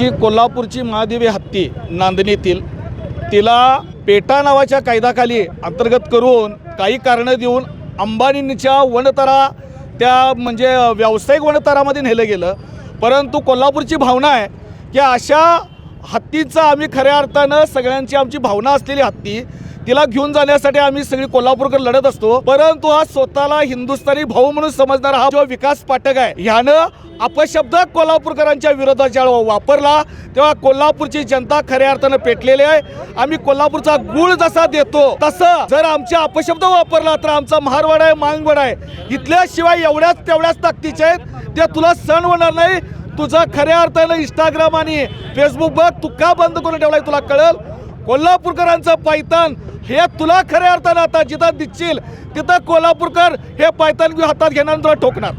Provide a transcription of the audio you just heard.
आमची कोल्हापूरची महादेवी हत्ती नांदणीतील तिला पेटा नावाच्या कायद्याखाली अंतर्गत करून काही कारणं देऊन अंबानींच्या वनतरा त्या म्हणजे व्यावसायिक वनतरामध्ये नेलं गेलं. परंतु कोल्हापूरची भावना आहे की अशा हत्तीचा आम्ही खऱ्या अर्थानं सगळ्यांची आमची भावना असलेली हत्ती तिला घेऊन जाण्यासाठी आम्ही सगळी कोल्हापूरकर लढत असतो. परंतु हा स्वतःला हिंदुस्थानी भाऊ म्हणून समजणारा हा जो विकास पाठक आहे ह्यानं अपशब्द कोल्हापूरकरांच्या विरोधात ज्या वापरला. तेव्हा कोल्हापूरची जनता खऱ्या अर्थानं पेटलेली आहे. आम्ही कोल्हापूरचा गुळ जसा देतो तसं जर आमचे अपशब्द वापरला तर आमचा महारवाडा आहे मांगवड आहे. इथल्या शिवाय एवढ्याच तेवढ्याच ताकदीचे आहेत. त्या तुला सण होणार नाही. तुझं खऱ्या अर्थानं इंस्टाग्राम आणि फेसबुक बघ. तू का बंद करून ठेवलाय तुला कळल. कोल्हापूरकरांचं पायतान हे तुला खऱ्या अर्थानं आता जिथं दिसशील तिथं कोल्हापूरकर हे पायतान हातात घेणार तुला ठोकणार.